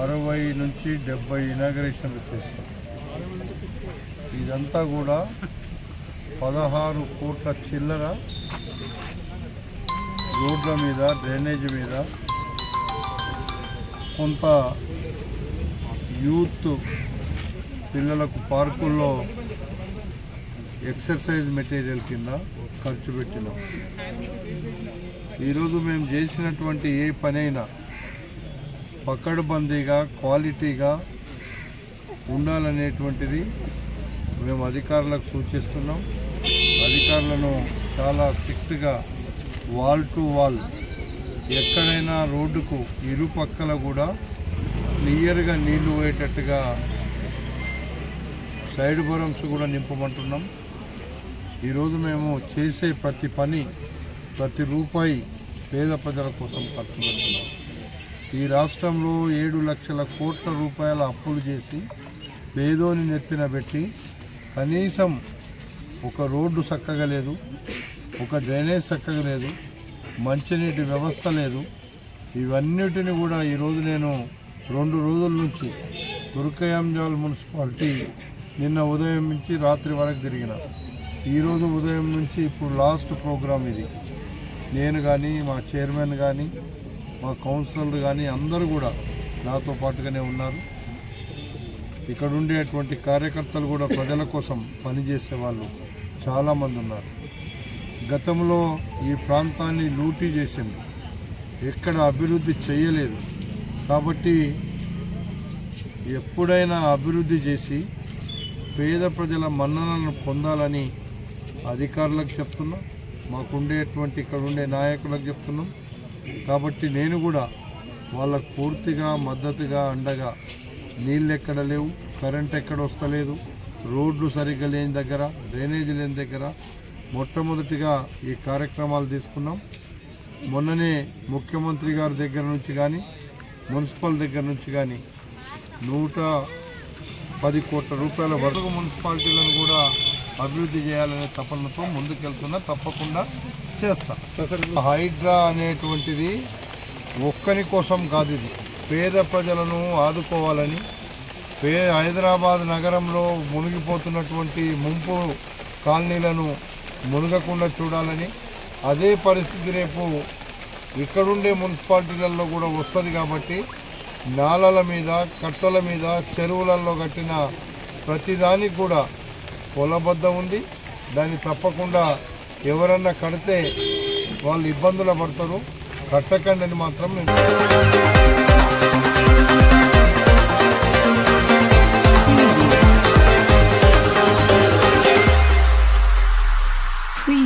అరవై నుంచి డెబ్బై ఇనాగ్రేషన్లు చేస్తాం ఇదంతా కూడా పదహారు కోట్ల చిల్లర రోడ్ల మీద డ్రైనేజ్ మీద కొంత యూత్ పిల్లలకు పార్కుల్లో ఎక్సర్సైజ్ మెటీరియల్ కింద ఖర్చు పెట్టినాం. ఈరోజు మేము చేసినటువంటి ఏ పనైనా పకడ్బందీగా క్వాలిటీగా ఉండాలనేటువంటిది మేము అధికారులకు సూచిస్తున్నాం. అధికారులను చాలా స్ట్రిక్ట్గా వాల్ టు వాల్ ఎక్కడైనా రోడ్డుకు ఇరుపక్కల కూడా క్లియర్గా నీళ్ళు పోయేటట్టుగా సైడ్ బొరమ్స్ కూడా నింపమంటున్నాం. ఈరోజు మేము చేసే ప్రతి పని ప్రతి రూపాయి పేద ప్రజల కోసం ఖర్చు పెడుతున్నాం. ఈ రాష్ట్రంలో ఏడు లక్షల కోట్ల రూపాయల అప్పులు చేసి పేదోని నెత్తిన పెట్టి కనీసం ఒక రోడ్డు చక్కగా లేదు ఒక డ్రైనేజ్ చక్కగా లేదు మంచినీటి వ్యవస్థ లేదు. ఇవన్నిటిని కూడా ఈరోజు నేను రెండు రోజుల నుంచి దుర్గయాంజాల్ మున్సిపాలిటీ నిన్న ఉదయం నుంచి రాత్రి వరకు తిరిగిన. ఈరోజు ఉదయం నుంచి ఇప్పుడు లాస్ట్ ప్రోగ్రాం ఇది. నేను కానీ మా చైర్మన్ కానీ మా కౌన్సిలర్లు కానీ అందరూ కూడా నాతో పాటుగానే ఉన్నారు. ఇక్కడ ఉండేటువంటి కార్యకర్తలు కూడా ప్రజల కోసం పనిచేసే వాళ్ళు చాలామంది ఉన్నారు. గతంలో ఈ ప్రాంతాన్ని లూటీ చేసింది. ఎక్కడ అభివృద్ధి చేయలేదు. కాబట్టి ఎప్పుడైనా అభివృద్ధి చేసి పేద ప్రజల మన్ననలను పొందాలని అధికారులకు చెప్తున్నాం. మాకుండేటువంటి ఇక్కడ ఉండే నాయకులకు చెప్తున్నాం. కాబట్టి నేను కూడా వాళ్ళకు పూర్తిగా మద్దతుగా అండగా నీళ్ళు ఎక్కడ లేవు కరెంట్ ఎక్కడ వస్తలేదు రోడ్లు సరిగ్గా లేని దగ్గర డ్రైనేజ్ లేని దగ్గర మొట్టమొదటిగా ఈ కార్యక్రమాలు తీసుకున్నాం. మొన్ననే ముఖ్యమంత్రి గారి దగ్గర నుంచి కానీ మున్సిపల్ దగ్గర నుంచి కానీ నూట పది కోట్ల రూపాయల వరకు మున్సిపాలిటీలను కూడా అభివృద్ధి చేయాలనే తపనతో ముందుకెళ్తున్నా. తప్పకుండా చేస్తా. హైడ్రా అనేటువంటిది ఒక్కని కోసం కాదు ఇది. పేద ప్రజలను ఆదుకోవాలని పే హైదరాబాద్ నగరంలో మునిగిపోతున్నటువంటి ముంపు కాలనీలను మునగకుండా చూడాలని అదే పరిస్థితి రేపు ఇక్కడుండే మున్సిపాలిటీలలో కూడా వస్తుంది కాబట్టి నాలల మీద కట్టల మీద చెరువులలో కట్టిన ప్రతిదానికి కూడా పొలబద్ద ఉంది. దాన్ని తప్పకుండా ఎవరన్నా కడితే వాళ్ళు ఇబ్బందులు పడతారు. కట్టకండి అని మాత్రం నేను